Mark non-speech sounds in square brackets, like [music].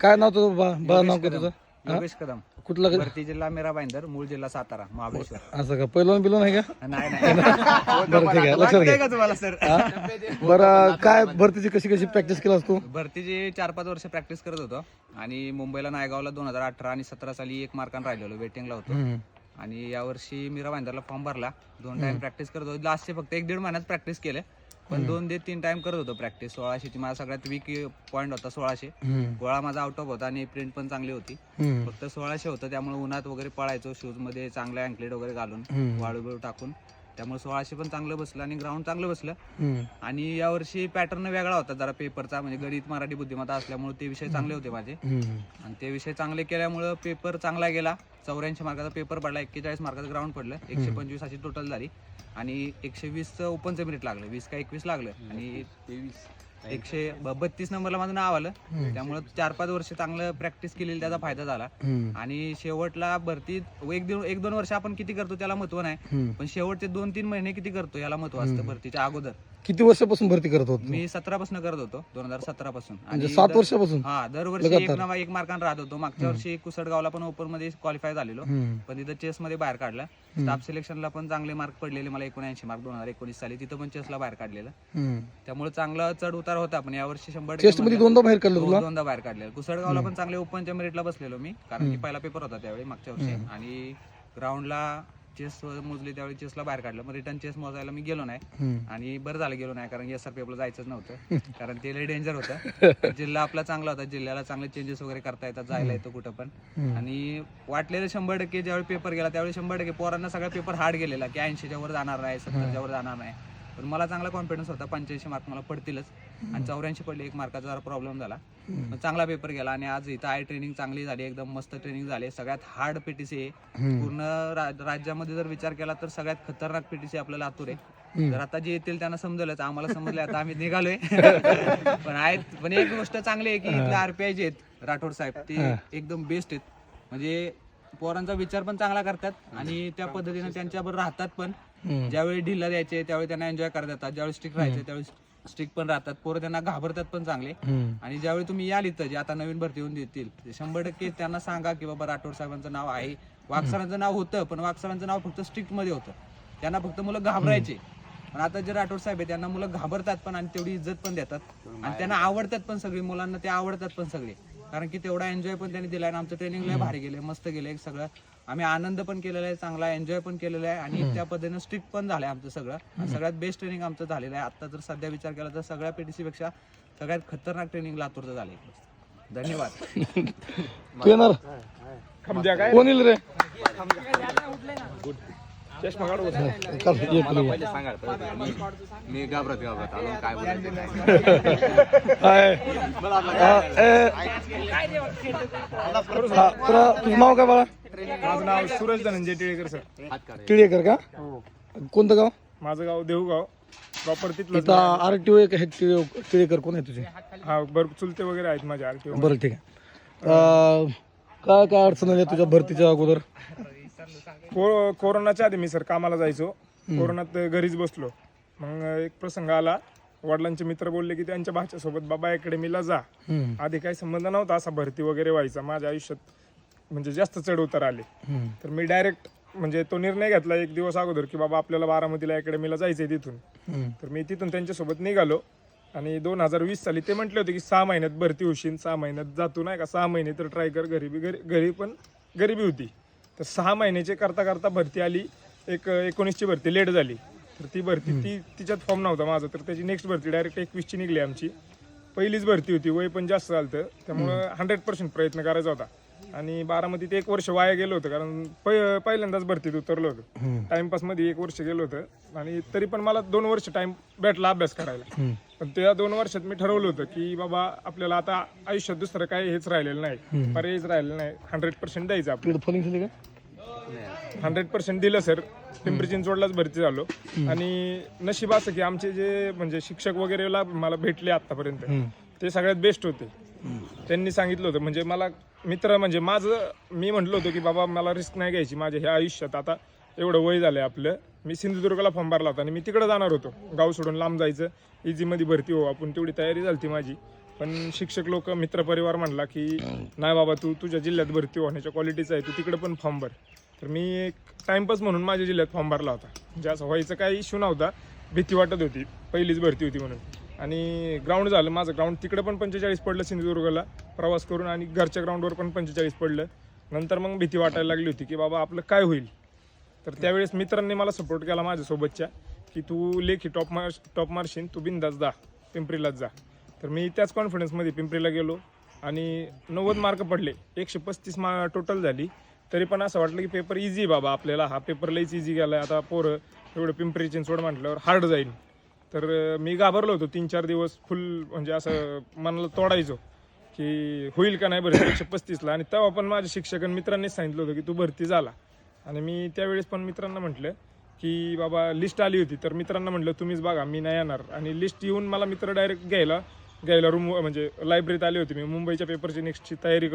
काय नाव तुझं? बा बा नाव काय तुझं? कदम. योगेश कदम. कुठलं ग- भरती जिल्हा मेरा भाईंदर मूळ जिल्हा सातारा महाबळेश्वर. असं का? पहिलवान बिलवान आहे का? नाही नाही. [laughs] बरं ठीक आहे. लक्षात वाटतंय घे. का तुम्हाला सर? बरं काय भरतीची कशी कशी प्रॅक्टिस केलास तू? भरतीची चार पाच वर्ष प्रॅक्टिस करत होतो. आणि मुंबईला नायगावला दोन हजार अठरा आणि सतरा साली एक मार्काने राहिलेलो वेटिंगला होतो. हम्म. आणि यावर्षी मीरा भाईंदरला फॉर्म भरला. दोन टाइम प्रॅक्टिस करत होतो. लास्टचे फक्त एक दीड महिन्यात प्रॅक्टिस केले. पण दोन ते तीन टाइम करत होतो प्रॅक्टिस सोळाशेची माझा सगळ्यात वीक पॉईंट होता सोळाशे. गोळा माझा आउट ऑफ होता आणि प्रिंट पण चांगली होती. फक्त सोळाशे होतं त्यामुळे उन्हात वगैरे पळायचो शूजमध्ये चांगले अँकलेट वगैरे घालून. वाळू बिळू टाकून त्यामुळे सोळाशे पण चांगलं बसलं आणि ग्राउंड चांगलं बसलं. आणि यावर्षी पॅटर्न वेगळा होता जरा पेपरचा म्हणजे गणित मराठी बुद्धिमत्ता असल्यामुळे ते विषय चांगले होते माझे. आणि ते विषय चांगले केल्यामुळं पेपर चांगला गेला. चौऱ्याऐंशी मार्काचा पेपर पडला एक्केचाळीस मार्काचं ग्राउंड पडलं. एकशे पंचवीस अशी टोटल झाली. आणि एकशे वीसचं ओपनचं मेरिट लागलं वीस का एकवीस लागलं. आणि एकशे बत्तीस नंबरला माझं नाव आलं. त्यामुळे चार पाच वर्ष चांगलं प्रॅक्टिस केलेली त्याचा फायदा झाला. आणि शेवटला भरतीत एक दोन एक दोन वर्ष आपण किती करतो त्याला महत्त्व नाही. पण शेवटचे दोन तीन महिने किती करतो याला महत्त्व असतं भरतीच्या अगोदर. किती वर्षापासून भरती करत होत मी सतरा पासून करत होतो दोन हजार सतरा पासून. म्हणजे सात दर- वर्षापासून? हा दरवर्षी एक नवा एक मार्काने राहत होतो. मागच्या वर्षी कुसडगावला पण ओपनमध्ये क्वालिफाय झालेलो. हम्म. पण तिथं चेस मध्ये बाहेर काढला. स्टाफ सिलेक्शनला पण चांगले मार्क पडलेले मला एकोणऐंशी मार्क दोन हजार एकोणीस साली. तिथं पण चेसला बाहेर काढलेलं. हम्म. त्यामुळे चांगला चढ उतार होता पण यावर्षी शंभर चेस्टमध्ये दोनदा बाहेर काढलं दोन- दोनदा बाहेर काढलेलं. कुसडगावला पण चांगले ओपनच्या मेरिटला बसलेलो मी कारण की पहिला पेपर होता त्यावेळी मागच्या वर्षी. आणि ग्राउंडला चेस मोजली त्यावेळी चेसला बाहेर काढलं. मग रिटर्न चेस मोजायला मी गेलो नाही. आणि बरं झालं गेलो नाही कारण एस आर पेपरला जायचंच नव्हतं. [laughs] कारण ते लय डेंजर होतं. [laughs] जिल्हा आपला चांगला होता जिल्ह्याला चांगले चेंजेस वगैरे करता येतात जायला येतो कुठं पण. आणि वाटलेलं शंभर टक्के ज्यावेळी पेपर गेला त्यावेळी शंभर टक्के पोरांना सगळा पेपर हार्ड गेलेला की ऐंशीच्या वर जाणार नाही सत्तरच्या वर जाणार नाही. पण मला चांगला कॉन्फिडन्स होता. पंच्याऐंशी मार्क मला पडतीलच. आणि चौऱ्याऐंशी पडले एक मार्काचा जरा प्रॉब्लेम झाला. पण चांगला पेपर गेला आणि आज इथं आय ट्रेनिंग चांगली झाली एकदम मस्त ट्रेनिंग झाली. सगळ्यात हार्ड पीटीसी आहे. पूर्ण रा- राज्यामध्ये जर विचार केला तर सगळ्यात खतरनाक पीटीसी आपलं लातूर आहे. जर आता जे येतील त्यांना समजलंच. आम्हाला समजलंय आता आम्ही निघालोय. [laughs] पण आहेत पण एक गोष्ट चांगली आहे की इथले आरपीआय जे आहेत राठोड साहेब ते एकदम बेस्ट आहेत. म्हणजे पोरांचा विचार पण चांगला करतात आणि त्या पद्धतीने त्यांच्याबरोबर राहतात पण. हम्म. ज्यावेळी ढिल्ला द्यायचे त्यावेळी त्यांना एन्जॉय करत येतात ज्यावेळी स्ट्रिक राहायचे त्यावेळी स्ट्रिक पण राहतात. पोरं त्यांना घाबरतात पण चांगले. हम्म. आणि ज्यावेळी तुम्ही याल इथं जे आता नवीन भरती होऊन देतील ते शंभर टक्के त्यांना सांगा की बाबा राठोड साहेबांचं नाव आहे. वागसरांचं नाव होतं पण वागसरांचं नाव फक्त स्ट्रिक्टमध्ये होतं. त्यांना फक्त मुलं घाबरायचे. पण आता जे राठोड साहेब आहे त्यांना मुलं घाबरतात पण आणि तेवढी इज्जत पण देतात. आणि त्यांना आवडतात पण सगळी मुलांना ते आवडतात पण सगळे. कारण की तेवढा एन्जॉय पण त्यांनी दिलाय आणि आमचं ट्रेनिंग लय भारी गेले मस्त गेले सगळं. आम्ही आनंद पण केलेला आहे चांगला एन्जॉय पण केलेला आहे आणि त्या पद्धतीने स्ट्रिक्ट पण झालंय आमचं सगळं. सगळ्यात बेस्ट ट्रेनिंग आमचं झालेलं आहे. आता जर सध्या विचार केला तर सगळ्या पीटीसी पेक्षा सगळ्यात खतरनाक ट्रेनिंग लातूरचं झालंय. धन्यवाद. [laughs] कोण रे. मी घाबरत घाबरत आलो. काय हाय. ए. तुला तुझं नाव काय बाळा? माझं नाव सूरज धनंजय टिळेकर सर. टिळेकर का? कोणतं गाव? माझं गाव देहूगाव प्रॉपर तिथलं इथं आर टी ओ हे टिळे- टिळेकर कोण आहे तुझे? हा बर चुलते वगैरे आहेत माझे आरटीओ बरं ठीक आहे. अं, काय काय अडचण आली तुझ्या भरतीच्या अगोदर? को कोरोनाच्या आधी मी सर कामाला जायचो. कोरोनात घरीच बसलो. मग एक प्रसंग आला. वडिलांचे मित्र बोलले की त्यांच्या भाच्यासोबत बाबा अकॅडमीला जा. हम्म, आधी काही संबंध नव्हता असा भरती वगैरे व्हायचा. माझ्या आयुष्यात म्हणजे जास्त चढ उतार आले. तर मी डायरेक्ट म्हणजे तो निर्णय घेतला एक दिवस अगोदर की बाबा आपल्याला बारामतीला अकॅडमीला जायचंय तिथून. तर मी तिथून त्यांच्यासोबत निघालो आणि दोन हजार वीस साली ते म्हटले होते की सहा महिन्यात भरती होशील सहा महिन्यात जातो नाही का? सहा महिने तर ट्राय कर गरिबी घरी घरी पण गरिबी होती. तर सहा महिन्याचे करता करता भरती आली एक एकोणीसची भरती लेट झाली. तर ती भरती ती तिच्यात फॉर्म नव्हता माझा तर त्याची नेक्स्ट भरती डायरेक्ट एकवीसची निघली आमची. पहिलीच भरती होती वय पण जास्त झालं त्यामुळं हंड्रेड पर्सेंट प्रयत्न करायचा होता. आणि बारामतीत एक वर्ष वाया गेलो होतं कारण पहि- पहिल्यांदाच भरतीत उतरलो होतो. हम्म, टाइमपासमध्ये एक वर्ष गेलो होतं. आणि तरी पण मला दोन वर्ष टाइम भेटला अभ्यास करायला. पण त्या दोन वर्षात मी ठरवलं होतं की बाबा आपल्याला आता आयुष्यात दुसरं काही हेच राहिलेलं नाही. पर्यायच राहिलेलं नाही. हंड्रेड पर्सेंट द्यायचं आपलं तिकडे फलिंग झाली का? हंड्रेड पर्सेंट दिलं सर पिंपरी चिंचवडलाच भरती झालो. आणि नशीब असं की आमचे जे म्हणजे शिक्षक वगैरे ला- मला भेटले आतापर्यंत ते सगळ्यात बेस्ट होते. त्यांनी सांगितलं होतं. म्हणजे मला मित्र म्हणजे माझं मी म्हटलं होतं की बाबा मला रिस्क नाही घ्यायची माझ्या ह्या आयुष्यात. आता एवढं वय झालंय आपलं. मी सिंधुदुर्गला फॉर्म भरला होता आणि मी तिकडं जाणार होतो. गाव सोडून लांब जायचं. इझीमध्ये भरती हो आपण. तेवढी तयारी झाली माझी. पण शिक्षक लोक मित्रपरिवार म्हणला की नाही बाबा तू तुझ्या जिल्ह्यात भरती होण्याच्या क्वालिटीचं आहे तू तिकडं पण फॉर्म भर. तर मी एक टाइमपास म्हणून माझ्या जिल्ह्यात फॉर्म भरला होता. म्हणजे असं व्हायचं काही इश्यू नव्हता. भीती वाटत होती. पहिलीच भरती होती म्हणून. आणि ग्राउंड झालं. माझं ग्राउंड तिकडे पण पंचेचाळीस पडलं सिंधुदुर्गला प्रवास करून आणि घरच्या ग्राउंडवर पण पंचेचाळीस पडलं. नंतर मग भीती वाटायला लागली होती की बाबा आपलं काय होईल? तर त्यावेळेस मित्रांनी मला सपोर्ट केला माझ्यासोबतच्या की तू लेखी टॉप मार टॉप मारशील तू बिंदास जा पिंपरीलाच जा. तर मी त्याच कॉन्फिडन्समध्ये पिंपरीला गेलो आणि नव्वद मार्क पडले. एकशे पस्तीस मा टोटल झाली. तरी पण असं वाटलं की पेपर इझी बाबा आपल्याला हा पेपर लईच इझी गेला आता पोरं एवढं पिंपरी चिंचवड म्हटल्यावर हार्ड जाईल तर मी घाबरलो होतो. तीन चार दिवस फुल म्हणजे असं मनाला तोडायचो की होईल का नाही भरती? एकशे पस्तीसला आणि तेव्हा पण माझ्या शिक्षक आणि मित्रांनीच सांगितलं होतं की तू भरती झाला. आणि मी त्यावेळेस पण मित्रांना म्हटलं की बाबा लिस्ट आली होती. तर मित्रांना म्हटलं तुम्हीच बघा मी नाही येणार. आणि लिस्ट येऊन मला मित्र डायरेक्ट घ्यायला घ्यायला रूम म्हणजे लायब्ररीत आले होते मी. मुंबईच्या पेपरची नेक्स्टची तयारी